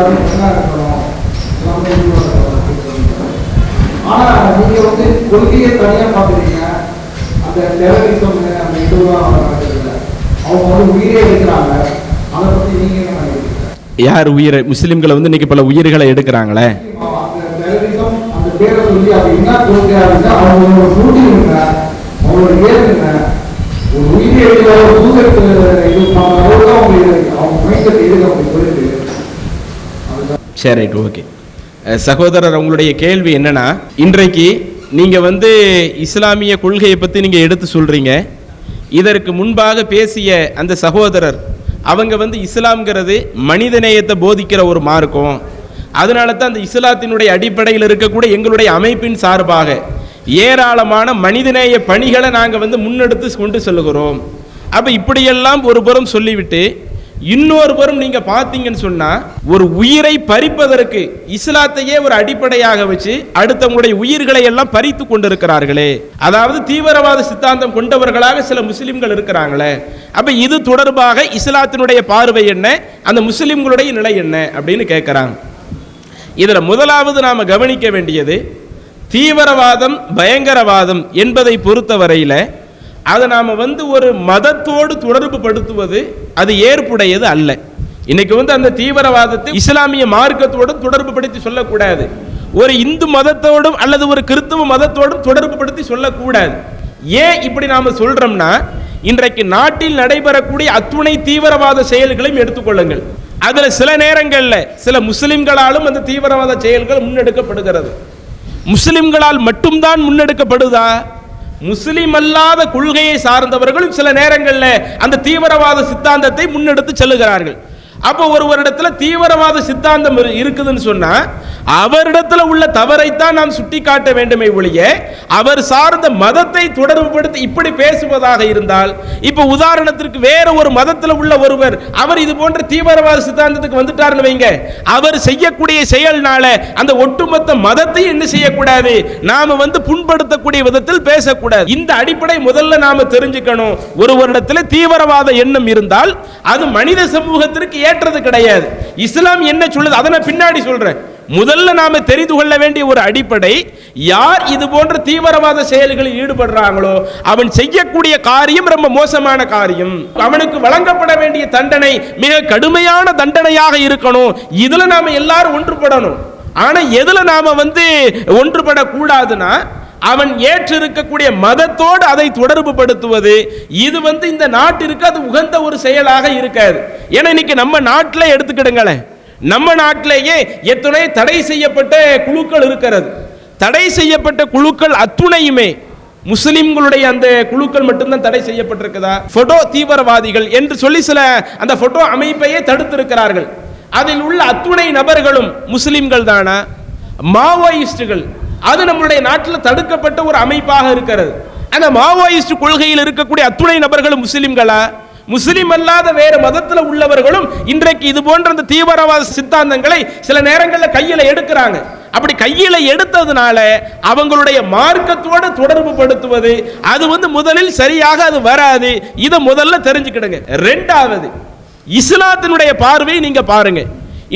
எல்லாருமே ஒன்றா இருக்கணும் எல்லாமே வந்து கொள்கையை அந்த டெரரிசம் அந்த இதுவெல்லாம் அவங்க வந்து உயிரே எடுக்கிறாங்க அதை என்ன நினைக்கிறீங்க யார் உயிரை முஸ்லிம்களை வந்து இன்னைக்கு பல உயிர்களை எடுக்கிறாங்களே? அந்த டெரரிசம் அந்த பேரை சொல்லி அது என்ன அவங்களோட என்ன அவங்களோட ஒரு உயிரை எடுக்கிற சரி ரைட் ஓகே சகோதரர் உங்களுடைய கேள்வி என்னன்னா இன்றைக்கு நீங்க வந்து இஸ்லாமிய கொள்கையை பத்தி நீங்க எடுத்து சொல்றீங்க. இதற்கு முன்பாக பேசிய அந்த சகோதரர் அவங்க வந்து இஸ்லாம்ங்கிறது மனிதநேயத்தை போதிக்கிற ஒரு மார்க்கம். அதனால தான் அந்த இஸ்லாத்தினுடைய அடிப்படையில் இருக்கக்கூடிய எங்களுடைய அமைப்பின் சார்பாக ஏராளமான மனிதநேய பணிகளை நாங்கள் வந்து முன்னெடுத்து கொண்டு செல்கிறோம் அப்போ இப்படியெல்லாம் ஒரு புறம் சொல்லிவிட்டு இன்னொரு நீங்க பார்த்தீங்கன்னு சொன்னா ஒரு உயிரை பறிப்பதற்கு இஸ்லாத்தையே ஒரு அடிப்படையாக வச்சு அடுத்தவங்களுடைய உயிர்களை எல்லாம் பறித்து கொண்டிருக்கிறார்களே. அதாவது தீவிரவாத சித்தாந்தம் கொண்டவர்களாக சில முஸ்லிம்கள் இருக்கிறாங்களே. அப்ப இது தொடர்பாக இஸ்லாத்தினுடைய பார்வை என்ன? அந்த முஸ்லிம்களுடைய நிலை என்ன? அப்படின்னு கேட்கிறாங்க. இதில் முதலாவது நாம கவனிக்க வேண்டியது தீவிரவாதம் பயங்கரவாதம் என்பதை பொறுத்தவரையில் அதை நாம் வந்து ஒரு மதத்தோடு தொடர்பு படுத்துவது அது ஏற்புடையது அல்ல. இன்னைக்கு வந்து அந்த தீவிரவாதத்தை இஸ்லாமிய மார்க்கத்தோடு தொடர்பு படுத்தி சொல்லக்கூடாது. ஒரு இந்து மதத்தோடும் அல்லது ஒரு கிறிஸ்துவ மதத்தோடும் தொடர்பு படுத்தி சொல்லக்கூடாது. ஏன் இப்படி நாம் சொல்றோம்னா இன்றைக்கு நாட்டில் நடைபெறக்கூடிய அத்துணை தீவிரவாத செயல்களையும் எடுத்துக்கொள்ளுங்கள். அதில் சில நேரங்களில் சில முஸ்லிம்களாலும் அந்த தீவிரவாத செயல்கள் முன்னெடுக்கப்படுகிறது. முஸ்லிம்களால் மட்டும்தான் முன்னெடுக்கப்படுதா? முஸ்லிம் அல்லாத கொள்கையை சார்ந்தவர்களும் சில நேரங்களில் அந்த தீவிரவாத சித்தாந்தத்தை முன்னெடுத்து செல்லுகிறார்கள். அப்போ ஒருவரிடத்துல தீவிரவாத சித்தாந்தம் இரு- இருக்குதுன்னு சொன்னா அவரிடத்துல உள்ள தவறைத்தான் நாம் சுட்டி காட்ட வேண்டுமே ஒழிய அவர் சார்ந்த மதத்தை தொடர்புபடுத்தி இப்படி பேசுவதாக இருந்தால் இப்போ உதாரணத்திற்கு வேற ஒரு மதத்துல உள்ள ஒருவர் அவர் இது போன்ற தீவிரவாத சித்தாந்தத்துக்கு வந்துட்டாருன்னு வைங்க. அவர் செய்யக்கூடிய செயல்னால அந்த ஒட்டுமொத்த மதத்தை என்ன செய்யக்கூடாது? நாம வந்து புண்படுத்தக்கூடிய விதத்தில் பேசக்கூடாது. இந்த அடிப்படை முதல்ல நாம தெரிஞ்சுக்கணும். ஒருவரிடத்துல தீவிரவாத எண்ணம் இருந்தால் அது மனித சமூகத்திற்கு ஏற்றது கிடையாது. இஸ்லாம் என்ன சொல்லுது? அதை நான் பின்னாடி சொல்கிறேன் முதல்ல நாம தெரிந்து கொள்ள வேண்டிய ஒரு அடிப்படை யார் இது போன்ற தீவிரவாத செயல்களில் ஈடுபடுறாங்களோ அவன் செய்யக்கூடிய காரியம் ரொம்ப மோசமான காரியம். அவனுக்கு வழங்கப்பட வேண்டிய தண்டனை மிக கடுமையான தண்டனையாக இருக்கணும். இதுல நாம எல்லாரும் ஒன்றுபடணும். ஆனா எதுல நாம வந்து ஒன்றுபடக்கூடாதுன்னா அவன் ஏற்று இருக்கக்கூடிய மதத்தோடு அதை தொடர்பு படுத்துவது இது வந்து இந்த நாட்டிற்கு அது உகந்த ஒரு செயலாக இருக்காது. ஏன்னா இன்னைக்கு நம்ம நாட்டில் எடுத்துக்கிடுங்களேன். நம்ம நாட்டிலேயே எத்தனை தடை செய்யப்பட்ட குழுக்கள் இருக்கிறது. தடை செய்யப்பட்ட குழுக்கள் அத்துணையுமே முஸ்லிம்களுடைய அந்த குழுக்கள் மட்டும்தான் தடை செய்யப்பட்டிருக்குதா? போட்டோ தீவிரவாதிகள் என்று சொல்லி சில அந்த போட்டோ அமைப்பையே தடுத்திருக்கிறார்கள். அதில் உள்ள அத்துணை நபர்களும் முஸ்லிம்கள் தானா? மாவோயிஸ்டுகள். அது நம்மளுடைய நாட்டில் தடுக்கப்பட்ட ஒரு அமைப்பாக இருக்கிறது. அந்த மாவோயிஸ்ட் கொள்கையில் இருக்கக்கூடிய அத்துணை நபர்களும் முஸ்லிம்களா? முஸ்லிம் அல்லாத வேறு மதத்தில் உள்ளவர்களும் இன்றைக்கு இது போன்ற அந்த தீவிரவாத சித்தாந்தங்களை சில நேரங்களில் கையில் எடுக்கிறாங்க. அப்படி கையில் எடுத்ததுனால அவங்களுடைய மார்க்கத்தோடு தொடர்பு படுத்துவது அது வந்து முதலில் சரியாக அது வராது. இதை முதல்ல தெரிஞ்சுக்கிடுங்க. ரெண்டாவது இஸ்லாத்தினுடைய பார்வையை நீங்கள் பாருங்க.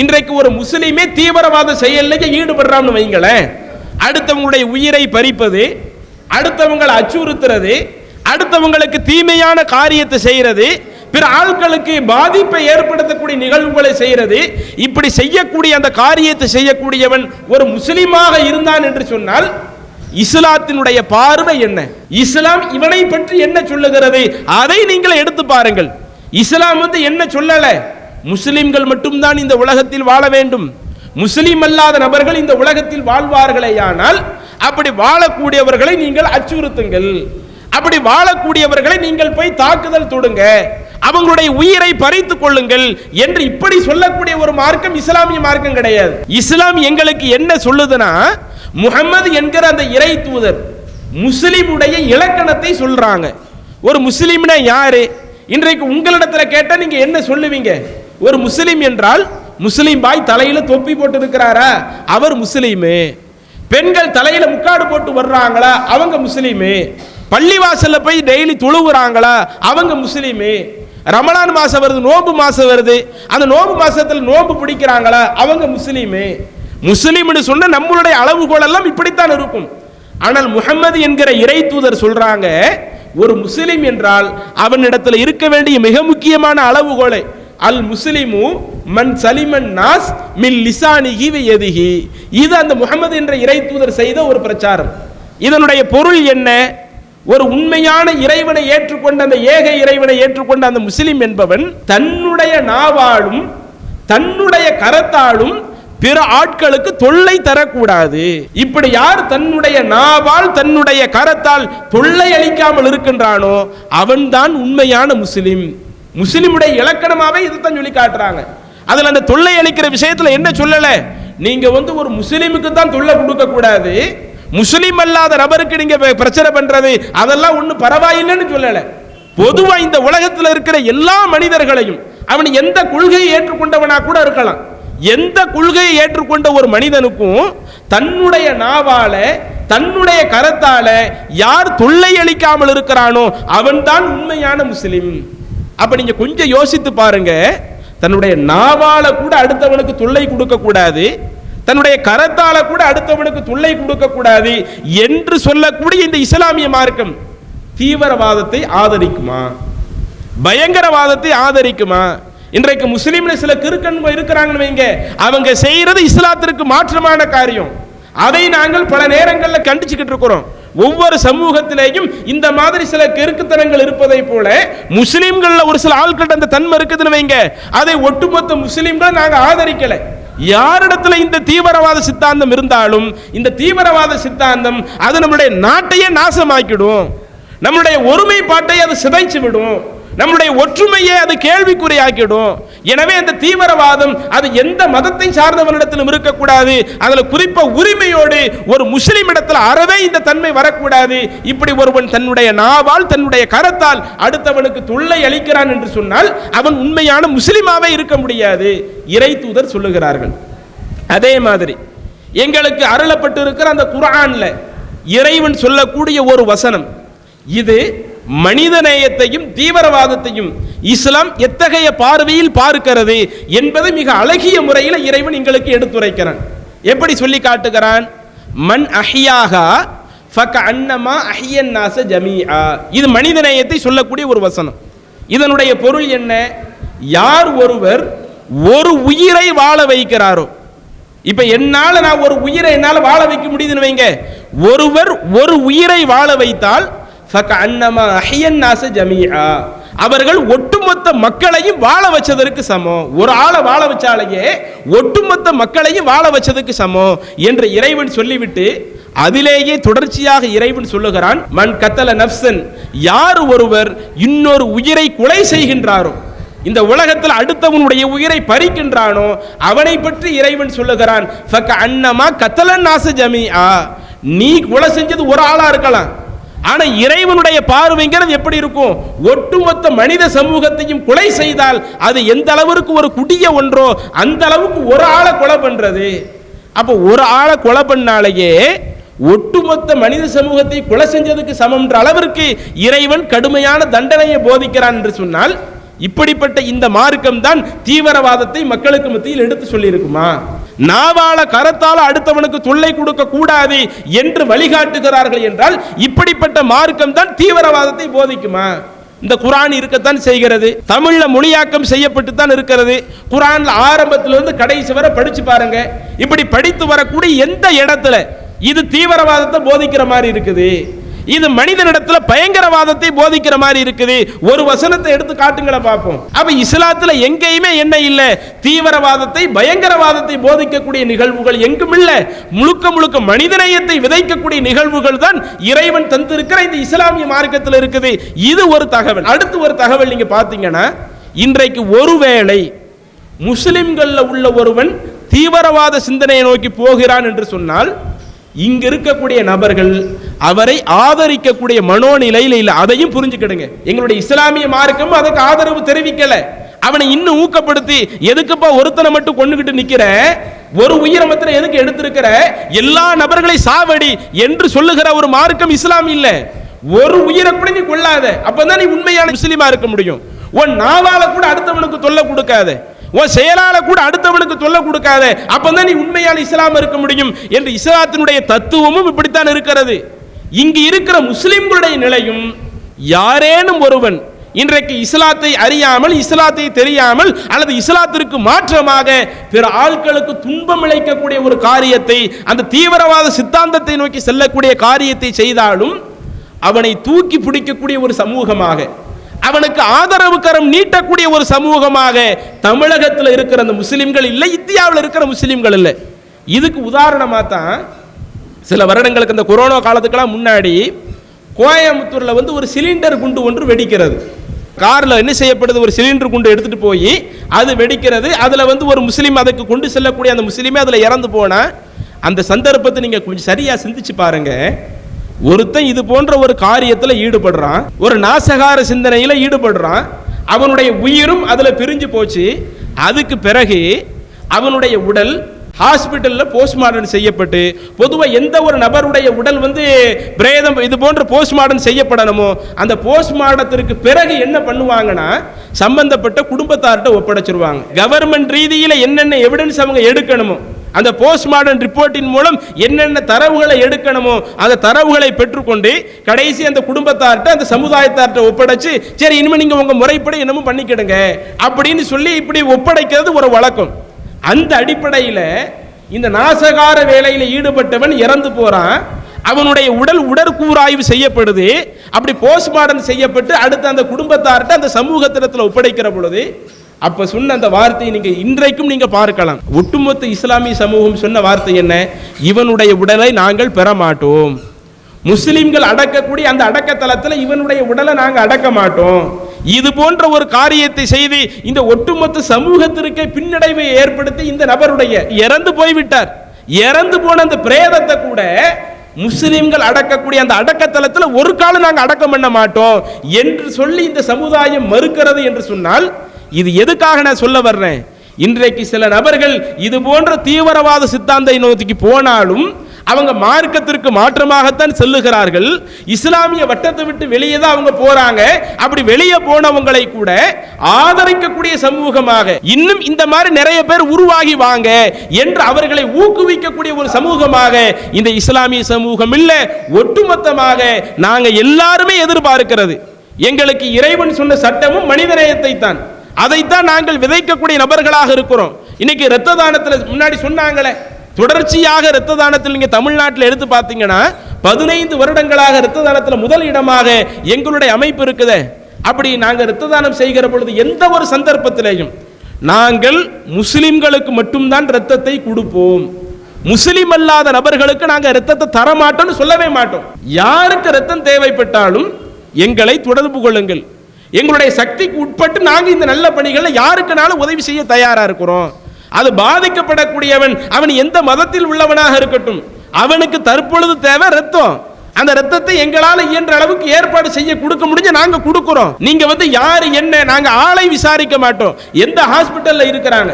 இன்றைக்கு ஒரு முஸ்லீமே தீவிரவாத செயலில் ஈடுபடுறான்னு வைங்களேன். அடுத்தவங்களுடைய உயிரை பறிப்பது அடுத்தவங்களை அச்சுறுத்துறது அடுத்தவங்களுக்கு தீமையான காரியத்தை செய்கிறது பிற ஆட்களுக்கு பாதிப்பை ஏற்படுத்தக்கூடிய நிகழ்வுகளை செய்கிறது இப்படி செய்யக்கூடிய அந்த காரியத்தை செய்யக்கூடியவன் ஒரு முஸ்லீமாக இருந்தான் என்று சொன்னால் இஸ்லாத்தினுடைய பார்வை என்ன? இஸ்லாம் இவனை பற்றி என்ன சொல்லுகிறது? அதை நீங்கள் எடுத்து பாருங்கள். இஸ்லாம் வந்து என்ன சொல்லல? முஸ்லிம்கள் மட்டும்தான் இந்த உலகத்தில் வாழ வேண்டும். முஸ்லீம் அல்லாத நபர்கள் இந்த உலகத்தில் வாழ்வார்களேயானால் அப்படி வாழக்கூடியவர்களை நீங்கள் அச்சுறுத்துங்கள். அப்படி வாழக்கூடியவர்களை நீங்கள் போய் தாக்குதல் தொடுங்க. அவங்களுடைய உயிரை பறித்துக் கொள்ளுங்கள் என்று இப்படி சொல்லக்கூடிய ஒரு மார்க்கம் இஸ்லாமிய மார்க்கம் கிடையாது. இஸ்லாம் எங்களுக்கு என்ன சொல்லுதுன்னா முகமது என்கிற அந்த இறை தூதர் முஸ்லீமுடைய இலக்கணத்தை சொல்றாங்க. ஒரு முஸ்லீம்னா யாரு? இன்றைக்கு உங்களிடத்துல கேட்டா நீங்க என்ன சொல்லுவீங்க? ஒரு முஸ்லீம் என்றால் முஸ்லீம் பாய் தலையில் தொப்பி போட்டு இருக்கிறாரா அவர் முஸ்லீமு. பெண்கள் தலையில் முக்காடு போட்டு வர்றாங்களா? அவங்க முஸ்லீமு. பள்ளிவாசலில் போய் டெய்லி தொழுவுறாங்களா? அவங்க முஸ்லீமு. ரமலான் மாசம் வருது நோம்பு மாசம் வருது. அந்த நோம்பு மாதத்தில் நோம்பு பிடிக்கிறாங்களா? அவங்க முஸ்லீமு. முஸ்லீம்னு சொன்ன நம்மளுடைய அளவுகோல் எல்லாம் இப்படித்தான் இருக்கும். ஆனால் முகமது என்கிற இறை தூதர் சொல்றாங்க ஒரு முஸ்லீம் என்றால் அவனிடத்தில் இருக்க வேண்டிய மிக முக்கியமான அளவுகோலை. அல் முஸ்லிமு மன் சலிமன் நாஸ் மின் லிசானிகி எதுகி இது அந்த முகமது என்ற இறை தூதர் செய்த ஒரு பிரச்சாரம். இதனுடைய பொருள் என்ன? ஒரு உண்மையான இறைவனை ஏற்றுக்கொண்ட அந்த ஏக இறைவனை ஏற்றுக்கொண்ட அந்த முஸ்லிம் என்பவன் தன்னுடைய நாவாலும் தன்னுடைய கரத்தாலும் பிற ஆட்களுக்கு தொல்லை தரக்கூடாது. இப்படி யார் தன்னுடைய நாவால் தன்னுடைய கரத்தால் தொல்லை அளிக்காமல் இருக்கின்றானோ அவன்தான் உண்மையான முஸ்லிம். முஸ்லிமுடைய இலக்கணமாகவே இதுதான் சொல்லி காட்டுறாங்க. அதில் அந்த தொல்லை அளிக்கிற விஷயத்தில் என்ன சொல்லலை? நீங்கள் வந்து ஒரு முஸ்லிமுக்கு தான் தொல்லை கொடுக்கக்கூடாது முஸ்லீம் அல்லாத நபருக்கு நீங்கள் ப- பிரச்சனை பண்ணுறது அதெல்லாம் ஒன்றும் பரவாயில்லைன்னு சொல்லலை. பொதுவாக இந்த உலகத்தில் இருக்கிற எல்லா மனிதர்களையும் அவன் எந்த கொள்கையை ஏற்றுக்கொண்டவனா கூட இருக்கலாம். எந்த கொள்கையை ஏற்றுக்கொண்ட ஒரு மனிதனுக்கும் தன்னுடைய நாவால தன்னுடைய கரத்தால யார் தொல்லை அளிக்காமல் இருக்கிறானோ அவன்தான் உண்மையான முஸ்லீம். அப்ப நீங்க கொஞ்சம் யோசித்து பாருங்க. தன்னுடைய நாவால கூட அடுத்தவனுக்கு தொல்லை கொடுக்க கூடாது. தன்னுடைய கரத்தால கூட அடுத்தவனுக்கு தொல்லை கொடுக்க கூடாது என்று சொல்லக்கூடிய இந்த இஸ்லாமிய மார்க்கம் தீவிரவாதத்தை ஆதரிக்குமா? பயங்கரவாதத்தை ஆதரிக்குமா? இன்றைக்கு முஸ்லீம்ல சில கிறுக்கன் இருக்கிறாங்கன்னு வைங்க. அவங்க செய்யறது இஸ்லாத்திற்கு மாற்றமான காரியம். அதை நாங்கள் பல நேரங்களில் கண்டிச்சுக்கிட்டு இருக்கிறோம். ஒவ்வொரு சமூகத்திலேயும் இந்த மாதிரி சில கெருக்குத்தனங்கள் இருப்பதை போல முஸ்லீம்களில் ஒரு சில ஆட்கள் அந்த தன்மை இருக்குதுன்னு வைங்க. அதை ஒட்டுமொத்த முஸ்லீம்களை நாங்கள் ஆதரிக்கலை. யாரிடத்துல இந்த தீவிரவாத சித்தாந்தம் இருந்தாலும் இந்த தீவிரவாத சித்தாந்தம் அது நம்மளுடைய நாட்டையே நாசமாக்கிடும். நம்மளுடைய ஒருமைப்பாட்டை அது சிதைச்சு விடும். நம்மளுடைய ஒற்றுமையே அது கேள்விக்குறியாக்கிடும். எனவே அந்த தீவிரவாதம் அது எந்த மதத்தை சார்ந்தவனிடத்திலும் இருக்கக்கூடாது. அதில் குறிப்ப உரிமையோடு ஒரு முஸ்லிம் இடத்துல அறவே இந்த தன்மை வரக்கூடாது. இப்படி ஒருவன் தன்னுடைய நாவால் தன்னுடைய கரத்தால் அடுத்தவனுக்கு தொல்லை அளிக்கிறான் என்று சொன்னால் அவன் உண்மையான முஸ்லீமாவே இருக்க முடியாது இறை தூதர் சொல்லுகிறார்கள். அதே மாதிரி எங்களுக்கு அருளப்பட்டு இருக்கிற அந்த குரான்ல இறைவன் சொல்லக்கூடிய ஒரு வசனம். இது மனிதநேயத்தையும் தீவிரவாதத்தையும் இஸ்லாம் எத்தகைய பார்வையில் பார்க்கிறது என்பதை மிக அழகிய முறையில் இறைவன் எங்களுக்கு எடுத்துரைக்கிறான். எப்படி சொல்லி காட்டுகிறான்? மண் அஹியாகா ஃபக அன்னமா அஹியன் நாச ஜமீஆ. இது மனிதநேயத்தை சொல்லக்கூடிய ஒரு வசனம். இதனுடைய பொருள் என்ன? யார் ஒருவர் ஒரு உயிரை வாழ வைக்கிறாரோ இப்ப என்னால நான் ஒரு உயிரை என்னால் வாழ வைக்க முடியுதுன்னு வைங்க. ஒருவர் ஒரு உயிரை வாழ வைத்தால் அன்னமா அஹியன் நாச ஜமீஆ. அவர்கள் ஒட்டுமொத்த மக்களையும் வாழ வச்சதற்கு சமம். ஒரு ஆளை வாழ வச்சாலேயே ஒட்டுமொத்த மக்களையும் வாழ வச்சதுக்கு சமம் என்று இறைவன் சொல்லிவிட்டு அதிலேயே தொடர்ச்சியாக இறைவன் சொல்லுகிறான் மண் கத்தல நப்சன் யார் ஒருவர் இன்னொரு உயிரை கொலை செய்கின்றாரோ இந்த உலகத்தில் அடுத்தவனுடைய உயிரை பறிக்கின்றானோ அவனை பற்றி இறைவன் சொல்லுகிறான் ஃபக்க அன்னமா கத்தலன் நாச ஜமீஆ. நீ கொலை செஞ்சது ஒரு ஆளா இருக்கலாம். ஆனா இறைவனுடைய பார்வைங்கிறது எப்படி இருக்கும்? ஒட்டுமொத்த மனித சமூகத்தையும் கொலை செய்தால் அது எந்த அளவிற்கு ஒரு குடிய ஒன்றோ அந்த அளவுக்கு ஒரு ஆளை கொலை பண்றது. அப்போ ஒரு ஆளை கொலை பண்ணாலேயே ஒட்டுமொத்த மனித சமூகத்தை கொலை செஞ்சதுக்கு சமம்ன்ற அளவிற்கு இறைவன் கடுமையான தண்டனையை போதிக்கிறான் என்று சொன்னால் இப்படிப்பட்ட இந்த மார்க்கம் தான் தீவிரவாதத்தை மக்களுக்கு மத்தியில் எடுத்து சொல்லியிருக்குமா? நாவால கரத்தால் அடுத்தவனுக்கு தொல்லை கொடுக்க கூடாது என்று வழிகாட்டுகிறார்கள் என்றால் இப்படிப்பட்ட மார்க்கம் தான் தீவிரவாதத்தை போதிக்குமா? இந்த குரான் இருக்கத்தான் செய்கிறது. தமிழ்ல மொழியாக்கம் செய்யப்பட்டு தான் இருக்கிறது. குரான்ல ஆரம்பத்திலிருந்து கடைசி வரை படிச்சு பாருங்க. இப்படி படித்து வரக்கூடிய எந்த இடத்துல இது தீவிரவாதத்தை போதிக்கிற மாதிரி இருக்குது? இது மனிதனிடத்துல பயங்கரவாதத்தை போதிக்கிற மாதிரி இருக்குது. ஒரு வசனத்தை எடுத்து காட்டுங்களை பார்ப்போம். அப்ப இஸ்லாத்துல எங்கேயுமே என்ன இல்லை. தீவிரவாதத்தை பயங்கரவாதத்தை போதிக்கக்கூடிய நிகழ்வுகள் எங்கும் இல்லை. முழுக்க முழுக்க மனிதநேயத்தை விதைக்கக்கூடிய நிகழ்வுகள் தான் இறைவன் தந்திருக்கிற இந்த இஸ்லாமிய மார்க்கத்தில் இருக்குது. இது ஒரு தகவல். அடுத்து ஒரு தகவல் நீங்க பாத்தீங்கன்னா இன்றைக்கு ஒருவேளை முஸ்லிம்கள்ல உள்ள ஒருவன் தீவிரவாத சிந்தனையை நோக்கி போகிறான் என்று சொன்னால் இங்கு இருக்கக்கூடிய நபர்கள் அவரை ஆதரிக்கக்கூடிய மனோநிலையில் இல்லை. அதையும் புரிஞ்சுக்கிடுங்க. எங்களுடைய இஸ்லாமிய மார்க்கமும் அதுக்கு ஆதரவு தெரிவிக்கல. அவனை இன்னும் ஊக்கப்படுத்தி எதுக்குப்பா ஒருத்தனை மட்டும் கொண்டுகிட்டு நிக்கிற? ஒரு உயிரை மாத்திரம் எதுக்கு எடுத்திருக்கிற? எல்லா நபர்களை சாவடி என்று சொல்லுகிற ஒரு மார்க்கம் இஸ்லாம் இல்ல. ஒரு உயிரை கூட நீ கொள்ளாத அப்பதான் நீ உண்மையான முஸ்லீமா இருக்க முடியும். உன் நாவால கூட அடுத்தவனுக்கு தொல்லை கொடுக்காத. உன் செயலால கூட அடுத்தவனுக்கு தொல்லை கொடுக்காத. அப்பதான் நீ உண்மையான இஸ்லாம் இருக்க முடியும். என்று இஸ்லாத்தினுடைய தத்துவமும் இப்படித்தான் இருக்கிறது. இங்கு இருக்கிற முஸ்லிம்களுடைய நிலையும் யாரேனும் ஒருவன் இன்றைக்கு இஸ்லாத்தை அறியாமல் இஸ்லாத்தை தெரியாமல் அல்லது இஸ்லாத்திற்கு மாற்றமாக பிற ஆட்களுக்கு துன்பம் இழைக்கக்கூடிய ஒரு காரியத்தை அந்த தீவிரவாத சித்தாந்தத்தை நோக்கி செல்லக்கூடிய காரியத்தை செய்தாலும் அவனை தூக்கி பிடிக்கக்கூடிய ஒரு சமூகமாக அவனுக்கு ஆதரவு கரம் நீட்டக்கூடிய ஒரு சமூகமாக தமிழகத்தில் இருக்கிற அந்த முஸ்லிம்கள் இல்லை இந்தியாவில் இருக்கிற முஸ்லிம்கள் இல்லை. இதுக்கு உதாரணமாக தான் சில வருடங்களுக்கு இந்த கொரோனா காலத்துக்கெல்லாம் முன்னாடி கோயம்புத்தூரில் வந்து ஒரு சிலிண்டர் குண்டு ஒன்று வெடிக்கிறது. காரில் என்ன செய்யப்படுது? ஒரு சிலிண்டர் குண்டு எடுத்துகிட்டு போய் அது வெடிக்கிறது. அதில் வந்து ஒரு முஸ்லீம் அதுக்கு கொண்டு செல்லக்கூடிய அந்த முஸ்லீமே அதில் இறந்து போனால் அந்த சந்தர்ப்பத்தை நீங்கள் கொஞ்சம் சரியாக சிந்திச்சு பாருங்கள் ஒருத்தன் இது போன்ற ஒரு காரியத்தில் ஈடுபடுறான். ஒரு நாசகார சிந்தனையில் ஈடுபடுறான். அவனுடைய உயிரும் அதில் பிரிஞ்சு போச்சு. அதுக்கு பிறகு அவனுடைய உடல் ஹாஸ்பிட்டலில் போஸ்ட்மார்டம் செய்யப்பட்டு பொதுவாக எந்த ஒரு நபருடைய உடல் வந்து பிரேதம் இது போன்ற போஸ்ட்மார்டம் செய்யப்படணுமோ அந்த போஸ்ட்மார்டத்திற்கு பிறகு என்ன பண்ணுவாங்கன்னா சம்பந்தப்பட்ட குடும்பத்தார்கிட்ட ஒப்படைச்சிருவாங்க. கவர்மெண்ட் ரீதியில் என்னென்ன எவிடன்ஸ் அவங்க எடுக்கணுமோ அந்த போஸ்ட்மார்டம் ரிப்போர்ட்டின் மூலம் என்னென்ன தரவுகளை எடுக்கணுமோ அந்த தரவுகளை பெற்றுக்கொண்டு கடைசி அந்த குடும்பத்தார்கிட்ட அந்த சமுதாயத்தார்கிட்ட ஒப்படைச்சு சரி இனிமேல் நீங்கள் உங்கள் முறைப்படி என்னமோ பண்ணிக்கிடுங்க அப்படின்னு சொல்லி இப்படி ஒப்படைக்கிறது ஒரு வழக்கம். அந்த அடிப்படையில் இந்த நாசகார வேலையில் ஈடுபட்டவன் இறந்து போகிறான் அவனுடைய உடல் உடற்கூறாய்வு செய்யப்படுது. அப்படி போஸ்ட்மார்டம் செய்யப்பட்டு அடுத்து அந்த குடும்பத்தார்கிட்ட அந்த சமூகத்திடத்தில் ஒப்படைக்கிற பொழுது அப்போ சொன்ன அந்த வார்த்தையை நீங்கள் இன்றைக்கும் நீங்கள் பார்க்கலாம். ஒட்டுமொத்த இஸ்லாமிய சமூகம் சொன்ன வார்த்தை என்ன? இவனுடைய உடலை நாங்கள் பெற மாட்டோம் முஸ்லீம்கள் அடக்கக்கூடிய அந்த அடக்கத்தலத்தில் இவனுடைய உடலை நாங்கள் அடக்க மாட்டோம். இது போன்ற ஒரு காரியத்தை செய்து இந்த ஒட்டுமொத்த சமூகத்திற்கே பின்னடைவை ஏற்படுத்தி இந்த நபருடைய இறந்து போய்விட்டார். இறந்து போன அந்த பிரேதத்தை கூட முஸ்லிம்கள் அடக்கக்கூடிய அந்த அடக்கத்தலத்தில் ஒரு காலம் நாங்கள் அடக்கம் பண்ண மாட்டோம் என்று சொல்லி இந்த சமுதாயம் மறுக்கிறது என்று சொன்னால் இது எதுக்காக நான் சொல்ல வர்றேன்? இன்றைக்கு சில நபர்கள் இது போன்ற தீவிரவாத சித்தாந்த நோக்கி போனாலும் அவங்க மார்க்கத்திற்கு மாற்றமாகத்தான் செல்லுகிறார்கள். இஸ்லாமிய வட்டத்தை விட்டு வெளியே தான் அவங்க போறாங்க. அப்படி வெளியே போனவங்களை கூட ஆதரிக்கக்கூடிய சமூகமாக இன்னும் இந்த மாதிரி நிறைய பேர் உருவாகி வாங்க என்று அவர்களை ஊக்குவிக்கக்கூடிய ஒரு சமூகமாக இந்த இஸ்லாமிய சமூகம் இல்ல. ஒட்டுமொத்தமாக நாங்க எல்லாருமே எதிர்பார்க்கிறது. எங்களுக்கு இறைவன் சொன்ன சட்டமும் மனிதநேயத்தை தான். அதைத்தான் நாங்கள் விதைக்கக்கூடிய நபர்களாக இருக்கிறோம். இன்னைக்கு ரத்த தானத்தில் முன்னாடி சொன்னாங்களே தொடர்ச்சியாக இரத்த தானத்தில் நீங்கள் தமிழ்நாட்டில் எடுத்து பார்த்தீங்கன்னா பதினைந்து வருடங்களாக இரத்த தானத்தில் முதல் இடமாக எங்களுடைய அமைப்பு இருக்குதே. அப்படி நாங்கள் இரத்த தானம் செய்கிற பொழுது எந்த ஒரு சந்தர்ப்பத்திலேயும் நாங்கள் முஸ்லிம்களுக்கு மட்டும்தான் இரத்தத்தை கொடுப்போம். முஸ்லிம் அல்லாத நபர்களுக்கு நாங்கள் ரத்தத்தை தர மாட்டோம்னு சொல்லவே மாட்டோம். யாருக்கு ரத்தம் தேவைப்பட்டாலும் எங்களை தொடர்பு கொள்ளுங்கள். எங்களுடைய சக்திக்கு உட்பட்டு நாங்கள் இந்த நல்ல பணிகளில் யாருக்குனாலும் உதவி செய்ய தயாராக இருக்கிறோம். அது பாதிக்கப்படக்கூடியவன் அவன் எந்த மதத்தில் உள்ளவனாக இருக்கட்டும் அவனுக்கு தற்பொழுது தேவை ரத்தம் அந்த ரத்தத்தை எங்களால் இயன்ற அளவுக்கு ஏற்பாடு செய்ய கொடுக்க முடிஞ்ச நாங்க கொடுக்குறோம். நீங்க வந்து யாரு என்ன நாங்க ஆளை விசாரிக்க மாட்டோம். எந்த ஹாஸ்பிட்டல்ல இருக்கிறாங்க?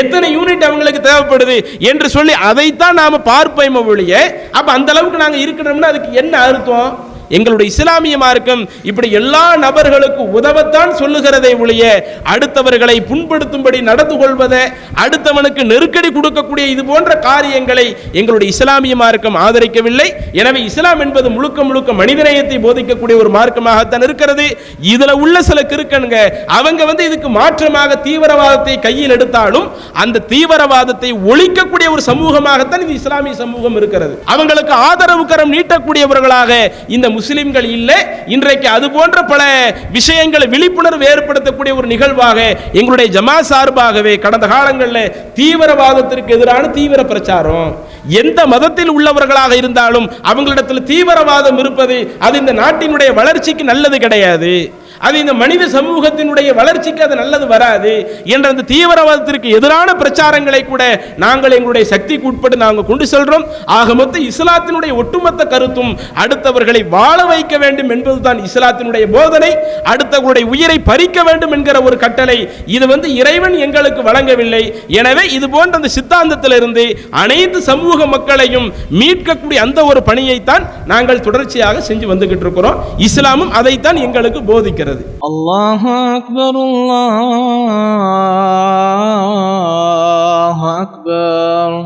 எத்தனை யூனிட் அவங்களுக்கு தேவைப்படுது என்று சொல்லி அதைத்தான் நாம பார்ப்போம் ஒழிய அப்ப அந்த அளவுக்கு நாங்க இருக்கிறோம்னா அதுக்கு என்ன அர்த்தம்? எங்களுடைய இஸ்லாமிய மார்க்கம் இப்படி எல்லா நபர்களுக்கு உதவத்தான் சொல்லுகிறதை ஒழிய அடுத்தவர்களை புண்படுத்தும்படி நடந்து கொள்வதை அடுத்தவனுக்கு நெருக்கடி கொடுக்கக்கூடிய இது போன்ற காரியங்களை எங்களுடைய இஸ்லாமிய மார்க்கம் ஆதரிக்கவில்லை. எனவே இஸ்லாம் என்பது முழுக்க முழுக்க மனிதநேயத்தை போதிக்கக்கூடிய ஒரு மார்க்கமாகத்தான் இருக்கிறது. இதுல உள்ள சில கிருக்கனுங்க அவங்க வந்து இதுக்கு மாற்றமாக தீவிரவாதத்தை கையில் எடுத்தாலும் அந்த தீவிரவாதத்தை ஒழிக்கக்கூடிய ஒரு சமூகமாகத்தான் இந்த இஸ்லாமிய சமூகம் இருக்கிறது. அவங்களுக்கு ஆதரவு கரம் நீட்டக்கூடியவர்களாக இந்த முஸ்லிம்கள் இல்லை. இன்றைக்கு அது போன்ற பல விஷயங்களை விழிப்புணர்வு ஏற்படுத்தக்கூடிய ஒரு நிகழ்வாக எங்களுடைய ஜமா சார்பாகவே கடந்த காலங்களில் தீவிரவாதத்திற்கு எதிரான தீவிர பிரச்சாரம். எந்த மதத்தில் உள்ளவர்களாக இருந்தாலும் அவங்களிடத்தில் தீவிரவாதம் இருப்பது அது இந்த நாட்டினுடைய வளர்ச்சிக்கு நல்லது கிடையாது. அது இந்த மனித சமூகத்தினுடைய வளர்ச்சிக்கு அது நல்லது வராது என்ற அந்த தீவிரவாதத்திற்கு எதிரான பிரச்சாரங்களை கூட நாங்கள் எங்களுடைய சக்திக்கு உட்பட்டு நாங்கள் கொண்டு செல்றோம். ஆக மொத்த இஸ்லாத்தினுடைய ஒட்டுமொத்த கருத்தும் அடுத்தவர்களை வாழ வைக்க வேண்டும் என்பதுதான் இஸ்லாத்தினுடைய போதனை. அடுத்தவர்களுடைய உயிரை பறிக்க வேண்டும் என்கிற ஒரு கட்டளை இது வந்து இறைவன் எங்களுக்கு வழங்கவில்லை. எனவே இது போன்ற அந்த சித்தாந்தத்திலிருந்து அனைத்து சமூக மக்களையும் மீட்கக்கூடிய அந்த ஒரு பணியைத்தான் நாங்கள் தொடர்ச்சியாக செஞ்சு வந்துகிட்டு இருக்கிறோம். இஸ்லாமும் அதைத்தான் எங்களுக்கு போதிக்கிறது. ചെയ്യരുത് അള്ളാഹു അക്ബർ അക്ബർ.